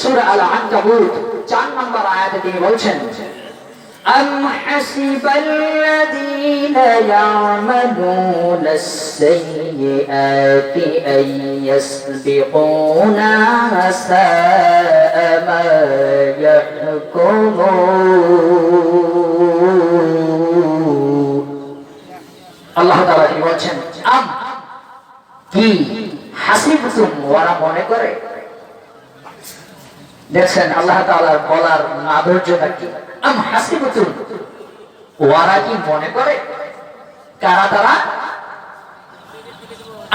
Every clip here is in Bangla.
সূরা আল আনকাবুত 4 নম্বর আয়াতে তিনি বলছেন أم حسب الذين يعملون السيئات أن يسبقونا ساء ما يحكمون আল্লাহ তাআলা তিনি বলছেন আম কি হাসিবতুম ওরা মনে করে দেখছেন আল্লাহ তাআলার বলার মাধুর্যটা কি? আম হাসিবতুম ওরা কি মনে করে? কারা তারা?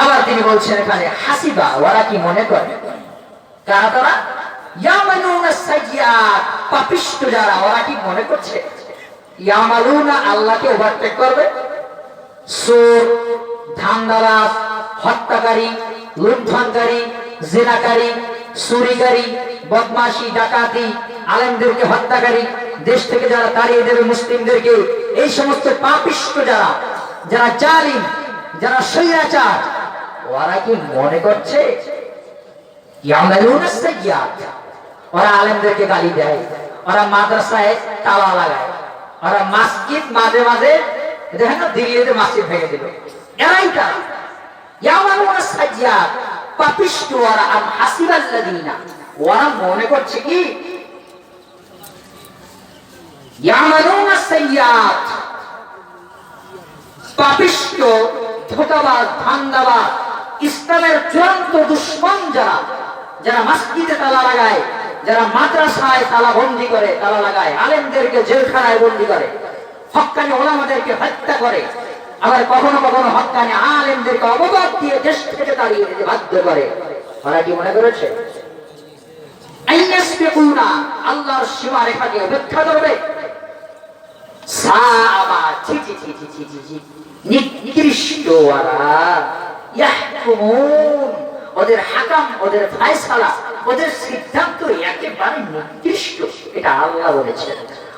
আবার তিনি বলছেন এখানে, হাসিবা ওরা কি মনে করে? কারা তারা? যারা, ওরা কি মনে করছে? হত্যাকারী, লুণ্ঠনকারী, জেনাকারী চুরিকারী, বদমাশি, ডাকাতি, আলেমদেরকে হত্যাকারী, দেশ থেকে যারা তাড়িয়ে দেবে মুসলিমদেরকে, এই সমস্ত পাপিষ্ট যারা যারা জালিম, যারা স্বৈরাচার, ওরা কি মনে করছে? ওরা আলেমদেরকে গালি দেয়, ওরা মাদ্রাসায় তালা লাগায়, ওরা মসজিদ মাঝে মাঝে, দেখেন দিল্লিতে মসজিদ ভেঙে দিল। এরাই তারা। ইয়ামালুনা সাইয়্যাত। পাপিষ্ট ইসলামের চূড়ান্ত দুশ্মন যারা যারা মসজিদে তালা লাগায়, যারা মাদ্রাসায় তালা বন্দি করে, তালা লাগায়, আলেমদেরকে জেলখানায় বন্দি করে হক্কানি ওলামাদেরকে হত্যা করে আবার কখনো কখনো হক্কানি আলেমদেরকে অববাদ দিয়ে দেশ থেকে দিতে বাধ্য করে। ওরা কি মনে করেছে? আল্লাহর সীমা রেখাকে উপেক্ষা করবে ওদের হাকাম, ওদের ফায়সালা, ওদের সিদ্ধান্ত একেবারে নিকৃষ্ট। এটা আল্লাহ বলেছেন।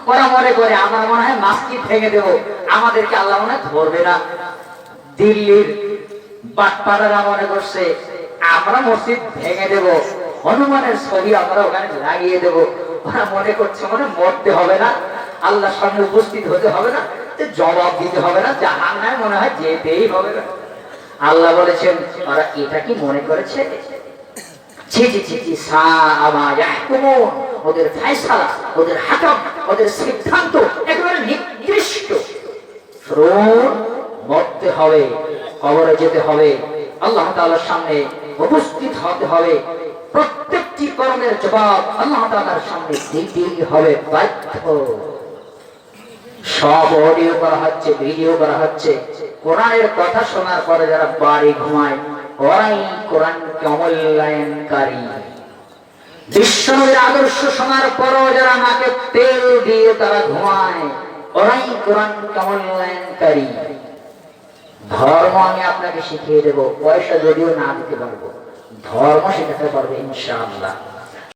ওরা মনে করে, আমার মনে হয় মাস্কি ভেঙে দেবো। আমাদেরকে আল্লাহ মনে ধরবে না। দিল্লির বাটপাড়ারা মনে করছে, আমরা মসজিদ ভেঙে দেব। হনুমানের ছবি আমরা ওখানে লাগিয়ে দেব। ওরা মনে করছে, মনে মরতে হবে না। আল্লাহর সামনে উপস্থিত হতে হবে না, যে জবাব দিতে হবে না জাহান্নায় মনে হয় যেতেই হবে না। আল্লাহ বলেছেন, ওরা এটা কি মনে করেছে? ছি ছি ছি ছি সা আমা ইয়াহকুমুন ওদের ফয়সালা, ওদের হাকাম, ওদের সিদ্ধান্ত একেবারে শ্রোণ মরতে হবে, কবরে যেতে হবে, আল্লাহ তাআলার সামনে উপস্থিত হতে হবে। প্রত্যেকটি কর্মের জবাব আল্লাহ তাআলার সামনে দিতেই হবে, বাধ্য। সব অডিও করা হচ্ছে, ভিডিও করা হচ্ছে। কোরআনের কথা শোনার পরে যারা বাড়ি ঘুমায়, ওরাই কোরআনকে অমূল্যায়নকারী। বিশ্বনবীর আদর্শ শোনার পরও যারা মাকে তেল দিয়ে তারা ঘুমায়, ওরাই কোরআন অমূল্যায়নকারী ধর্ম আমি আপনাকে শিখিয়ে দেব, পয়সা যদিও না দিতে পারব, ধর্ম শেখাতে পারবে ইনশাআল্লাহ।